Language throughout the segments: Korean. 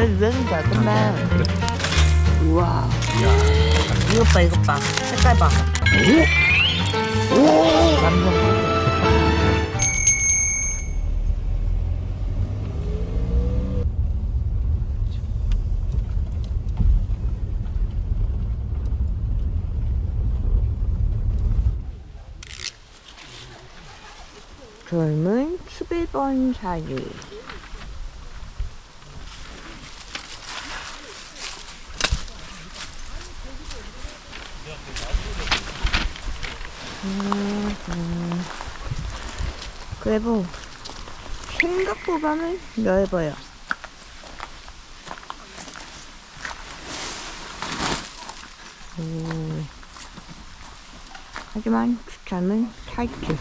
알겠네. 그래. 우와. 이것 봐, 이것 봐. 색깔 봐. 완전. 젊은 11번 사유. 그래도 생각보다는 넓어요. 오. 하지만 주차는 타이트.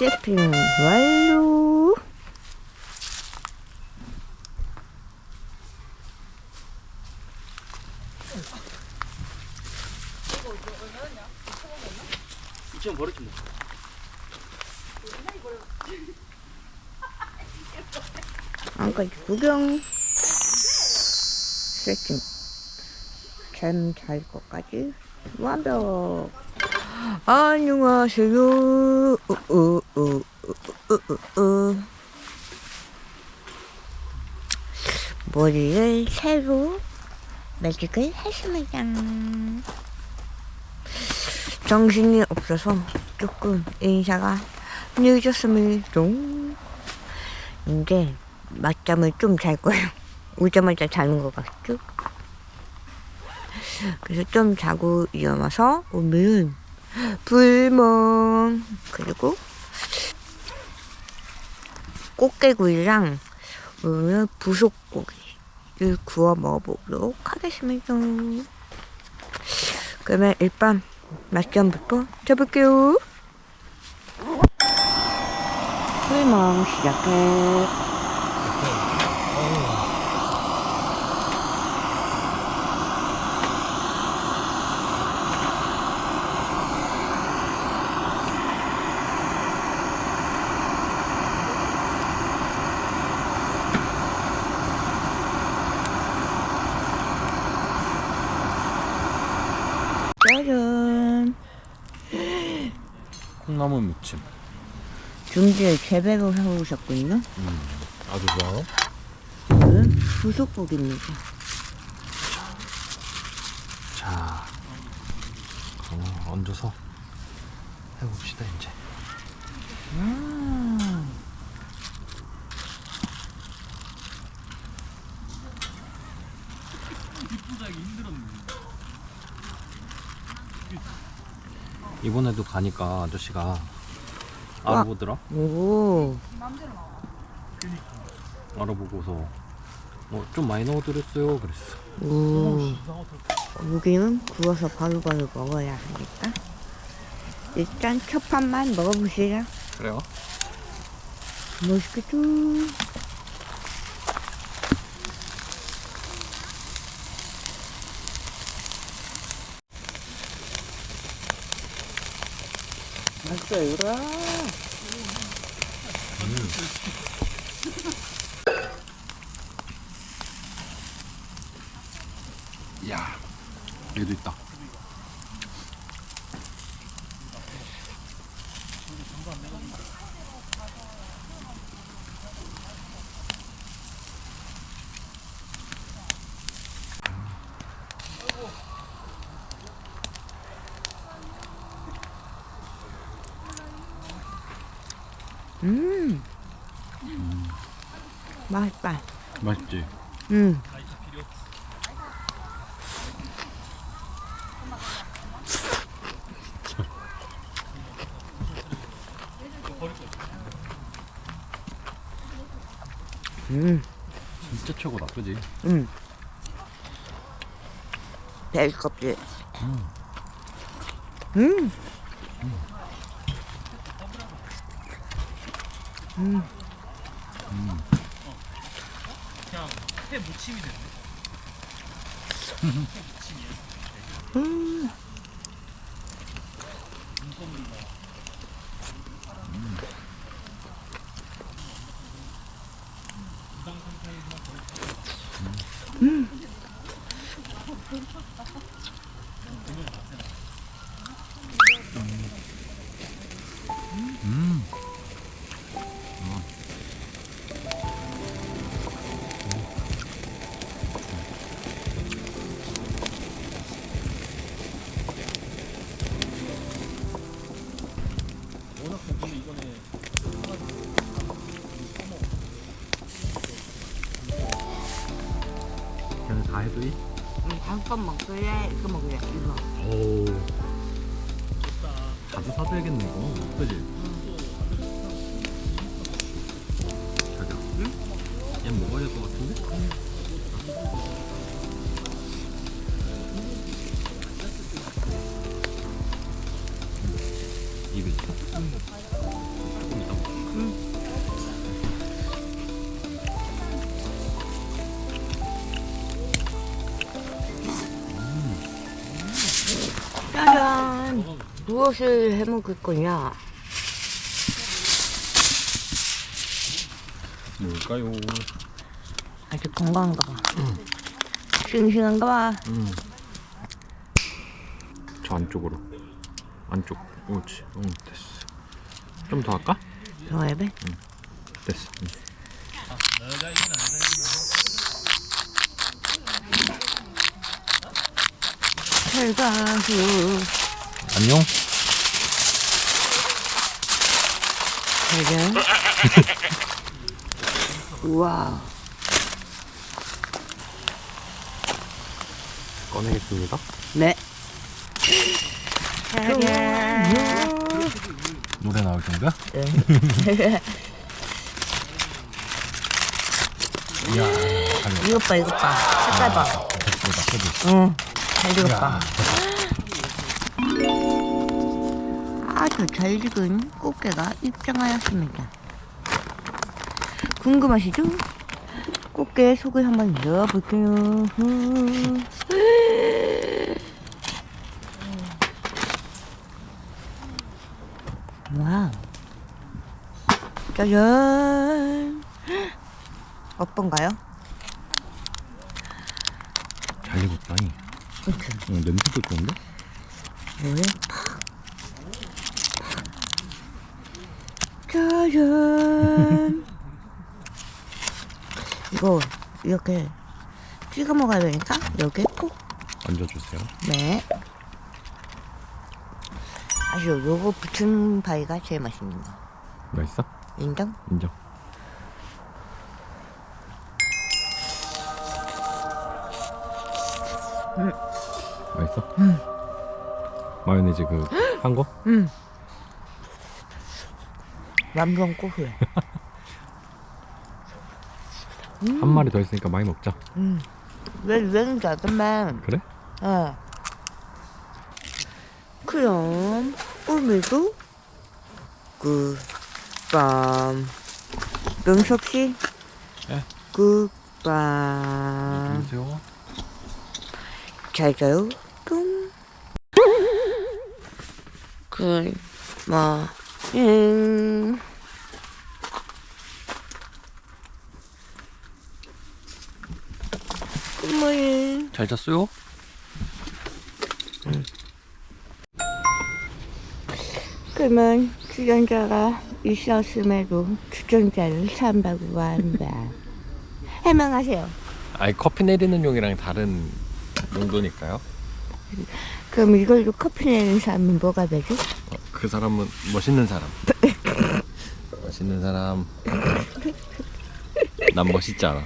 쇼핑 완료. 지금 버렸지 뭐. 안까지 구경. 세팅. 잠잘 것까지 완벽. 안녕하세요. 우, 우, 우, 우, 우. 머리를 새로 매직을 했습니다. 정신이 없어서 조금 인사가 늦었습니다. 이제 낮잠을 좀 잘 거예요. 오자마자 자는 것 같죠? 그래서 좀 자고 일어나서 오늘은 불멍 그리고 꽃게구이랑 오늘 부속고기를 구워 먹어보도록 하겠습니다. 그러면 일단 낮잠부터 잡을게요. 불멍 시작해. 짜잔. 콩나물 무침. 준비를 제대로 해오셨군요. 음, 아주 좋아요. 오늘은 부속국입니다. 자, 그러면 얹어서 해봅시다 이제. 아, 이번에도 가니까 아저씨가 알아보더라. 오, 알아보고서 뭐좀 많이 넣어드렸어요. 그랬어. 오. 여기는 구워서 바로바로 먹어야 하니까. 일단 첫 판만 먹어보시죠. 그래요? 맛있겠죠? 맛있어요, 이라. 야, 얘도 있다. 음. 맛있다. 맛있지? 음. 음, 진짜 최고다, 그지? 음. 별 껍질. 음. 음. 음. 걔는 먹을래? 이거 먹을래? 이거. 오. 자주 사줘야겠네, 이거. 그지? 자 무엇을 해 먹을 거냐? 뭘까요? 아주 건강한가 봐. 싱싱한가 봐. 음. 저 안쪽으로. 안쪽. 옳지. 응, 됐어. 좀 더 할까? 좋아해, 배? 됐어. 응. 철가수. 안녕. 짜잔. 우와. 꺼내겠습니다. 네. 노래 나올 정도야? 네. 이야, 잘 이것 봐, 이것 봐. 색깔 봐. 그지? 응. 잘 익었다. 야, 아주 잘 익은 꽃게가 입장하였습니다. 궁금하시죠? 꽃게 속을 한번 넣어볼게요. 후. 와우. 짜잔. 어떤가요? 잘 익었다. 이. 그치? 응, 냄새도 좋은데? 뭐해? 짜잔. 이거 이렇게 찍어 먹어야 되니까 여기에 꼭. 얹어주세요. 네. 아쉬워. 요거 붙은 바위가 제일 맛있는 거. 맛있어? 인정? 인정. 음. 맛있어? 음. 마요네즈 그 한 거? 응. 완전 고소해. 한 마리 더 있으니까 많이 먹자. 음. 왜 유행인지 알겠만. 그래? 어. 그럼 오늘도 굿밤 명섭 씨 네. 굿밤 안녕하세요. 잘 자요 굿마 음. 굿모닝 잘 잤어요? 그러면 출연자가 있었음에도 추천자를 산다고 한다. 해명하세요. 아니 커피 내리는 용이랑 다른 용도니까요. 그럼 이걸로 커피 내는 사람은 뭐가 되지? 어, 그 사람은 멋있는 사람. 멋있는 사람. 난 멋있지 않아.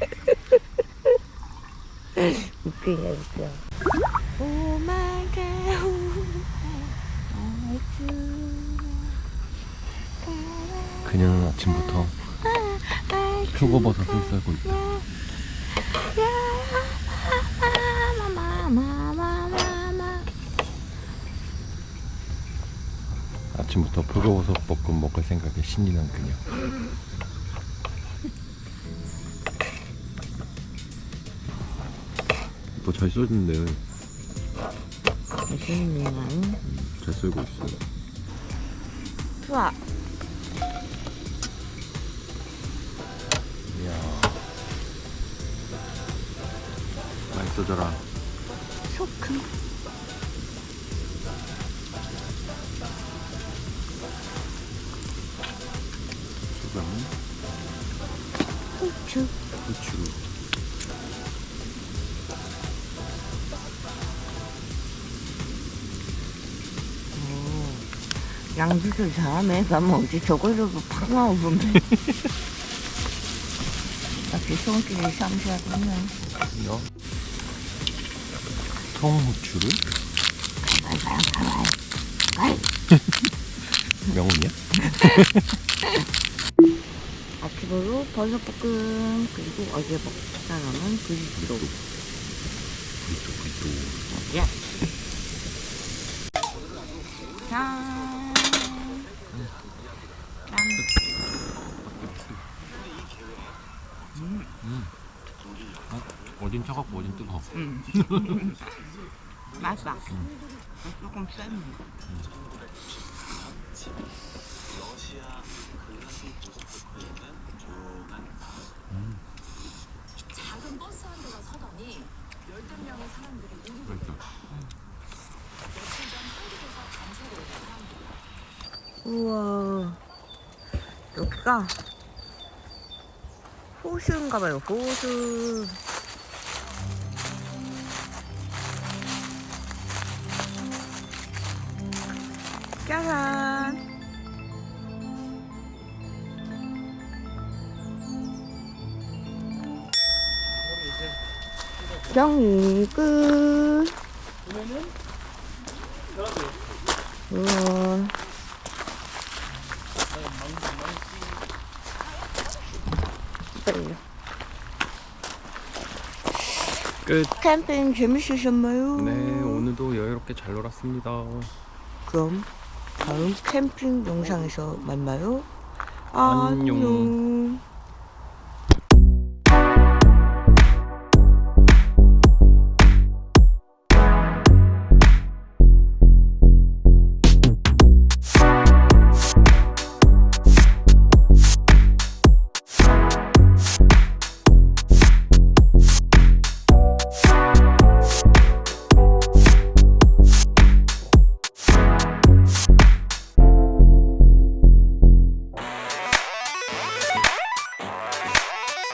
웃기네, 웃겨. Do. 그녀는 아침부터 I 표고버섯을 썰고 있다. 아침부터 표고버섯 볶음 먹을 생각에 신이 난 그녀. 뭐잘 썰는데 맛있네요. 잘 썰고 있어. 좋아. 이야. 많이 써져라. 소금. 후추. 후추. 양주도 잘하네. 가면 어디 저걸로도 팍 나오던데. 역시 손길이 상시하군요. 요 통후추를 가발, 가발, 가발. 가발. 명이야? 아침으로 버섯볶음 그리고 어제 먹다 남은 그리스로 그리또 그리또. 예. 짠. 짠. 어딘 차갑고 어딘 뜨거. 맛있다. 조금 센. 작은 버스 한 대가 서더니 열댓 명의 사람들이 우르르 그러니까. 며칠 전 한국에서 검색을 온 사람들 우와. 여기가 호수인가봐요. 호수. 짜잔. 정리 끝. 우와. 떨려. 끝. 캠핑 재밌으셨나요? 네, 오늘도 여유롭게 잘 놀았습니다. 그럼 다음 캠핑 영상에서 만나요. 안녕. 안녕.